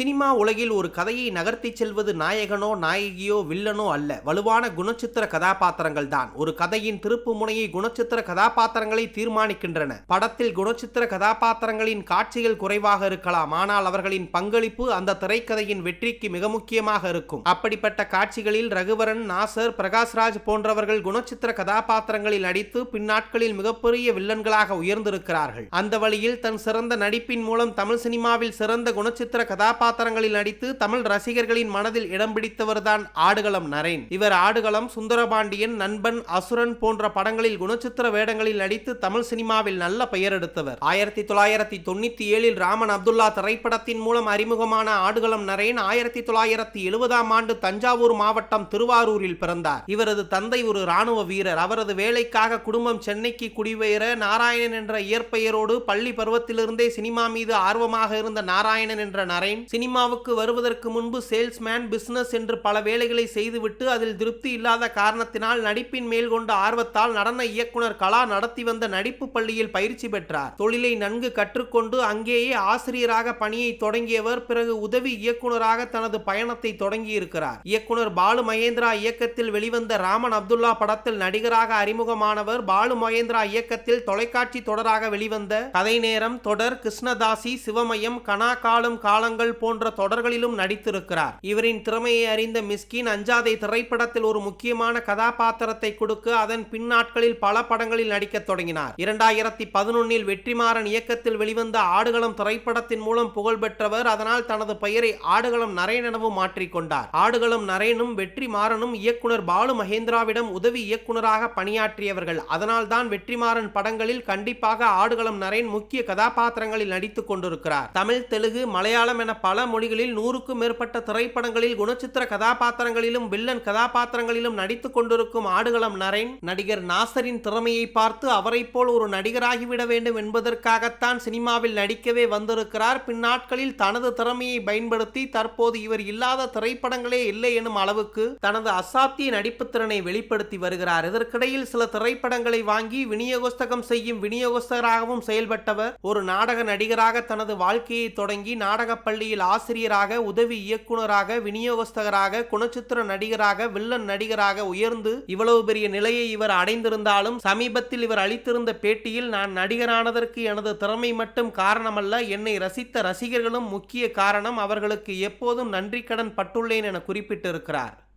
Cinema உலகில் ஒரு கதையை நகர்த்தி செல்வது நாயகனோ நாயகியோ வில்லனோ அல்ல. வலுவான குணச்சித்திர கதாபாத்திரங்கள் தான். ஒரு கதையின் திருப்பு முனையை குணச்சித்திர கதாபாத்திரங்களை தீர்மானிக்கின்றன. படத்தில் குணச்சித்திர கதாபாத்திரங்களின் காட்சிகள் குறைவாக இருக்கலாம். ஆனால் அவர்களின் பங்களிப்பு அந்த திரைக்கதையின் வெற்றிக்கு மிக முக்கியமாக இருக்கும். அப்படிப்பட்ட காட்சிகளில் ரகுவரன் நாசர் பிரகாஷ்ராஜ் போன்றவர்கள் குணச்சித்திர கதாபாத்திரங்களில் நடித்து பின்னாட்களில் மிகப்பெரிய வில்லன்களாக உயர்ந்திருக்கிறார்கள். அந்த வழியில் தன் சிறந்த நடிப்பின் மூலம் தமிழ் சினிமாவில் சிறந்த குணச்சித்திர கதாபாத்திர கதாபாத்திரங்களில் நடித்து தமிழ் ரசிகர்களின் மனதில் இடம் பிடித்தவர்தான் ஆடுகளம் நரேன். இவர் ஆடுகளம் சுந்தரபாண்டியன் நண்பன் அசுரன் போன்ற படங்களில் குணச்சித்திர வேடங்களில் நடித்து தமிழ் சினிமாவில் நல்ல பெயர் எடுத்தவர். ஆயிரத்தி தொள்ளாயிரத்தி தொண்ணூத்தி ஏழில் ராமன் அப்துல்லா திரைப்படத்தின் மூலம் அறிமுகமான ஆடுகளம் நரேன் ஆயிரத்தி தொள்ளாயிரத்தி எழுபதாம் ஆண்டு தஞ்சாவூர் மாவட்டம் திருவாரூரில் பிறந்தார். இவரது தந்தை ஒரு ராணுவ வீரர். அவரது வேலைக்காக குடும்பம் சென்னைக்கு குடிபெயர நாராயணன் என்ற இயற்பெயரோடு பள்ளி பருவத்திலிருந்தே சினிமா மீது ஆர்வமாக இருந்த நாராயணன் என்ற நரேன் சினிமாவுக்கு வருவதற்கு முன்பு சேல்ஸ்மேன் பிசினஸ் என்று பல வேலைகளை செய்துவிட்டு அதில் திருப்தி இல்லாத காரணத்தினால் நடிப்பின் மேல் கொண்ட ஆர்வத்தால் நடன இயக்குனர் கலா நடத்தி வந்த நடிப்பு பள்ளியில் பயிற்சி பெற்றார். தொழிலை நன்கு கற்றுக்கொண்டு அங்கேயே ஆசிரியராக பணியை தொடங்கியவர் பிறகு உதவி இயக்குனராக தனது பயணத்தை தொடங்கியிருக்கிறார். இயக்குனர் பாலு மகேந்திரா இயக்கத்தில் வெளிவந்த ராமன் அப்துல்லா படத்தில் நடிகராக அறிமுகமானவர் பாலு மகேந்திரா இயக்கத்தில் தொலைக்காட்சி தொடராக வெளிவந்த கதை நேரம் தொடர் கிருஷ்ணதாசி சிவமயம் கனா காலம் காலங்கள் போன்ற தொடர்களிலும் நடித்திருக்கிறார். இவரின் திறமையை அறிந்த மிஸ்கின் அஞ்சாதை திரைப்படத்தில் ஒரு முக்கியமான கதாபாத்திரத்தை கொடுக்க அதன் பின்னாட்களில் பல படங்களில் நடிக்க தொடங்கினார். இரண்டாயிரத்தி பதினொன்னில் வெற்றிமாறன் இயக்கத்தில் வெளிவந்த ஆடுகளம் திரைப்படத்தின் மூலம் புகழ் பெற்றவர் அதனால் தனது பெயரை ஆடுகளம் நரேன் மாற்றிக்கொண்டார் ஆடுகளம் நரேனும் வெற்றிமாறனும் இயக்குனர் பாலு மகேந்திராவிடம் உதவி இயக்குனராக பணியாற்றியவர்கள். அதனால் தான் வெற்றிமாறன் படங்களில் கண்டிப்பாக ஆடுகளம் நரேன் முக்கிய கதாபாத்திரங்களில் நடித்துக் கொண்டிருக்கிறார். தமிழ் தெலுங்கு மலையாளம் என பல மொழிகளில் நூறுக்கும் மேற்பட்ட திரைப்படங்களில் குணச்சித்திர கதாபாத்திரங்களிலும் வில்லன் கதாபாத்திரங்களிலும் நடித்துக் கொண்டிருக்கும் ஆடுகளம் நரேன் நடிகர் நாசரின் திறமையை பார்த்து அவரை போல் ஒரு நடிகராகிவிட வேண்டும் என்பதற்காகத்தான் சினிமாவில் நடிக்கவே வந்திருக்கிறார். பின்னாட்களில் தனது திறமையை பயன்படுத்தி தற்போது இவர் இல்லாத திரைப்படங்களே இல்லை எனும் அளவுக்கு தனது அசாத்திய நடிப்பு திறனை வெளிப்படுத்தி வருகிறார். இதற்கிடையில் சில திரைப்படங்களை வாங்கி விநியோகஸ்தகம் செய்யும் விநியோகஸ்தராகவும் செயல்பட்டவர். ஒரு நாடக நடிகராக தனது வாழ்க்கையை தொடங்கி நாடகப் பள்ளியில் ஆசிரியராக உதவி இயக்குனராக விநியோகஸ்தகராக குணச்சித்திர நடிகராக வில்லன் நடிகராக உயர்ந்து இவ்வளவு பெரிய நிலையை இவர் அடைந்திருந்தாலும் சமீபத்தில் இவர் அளித்திருந்த பேட்டியில் நான் நடிகரானதற்கு எனது திறமை மட்டும் காரணமல்ல என்னை ரசித்த ரசிகர்களும் முக்கிய காரணம் அவர்களுக்கு எப்போதும் நன்றி கடன் பட்டுள்ளேன் என குறிப்பிட்டிருக்கிறார்.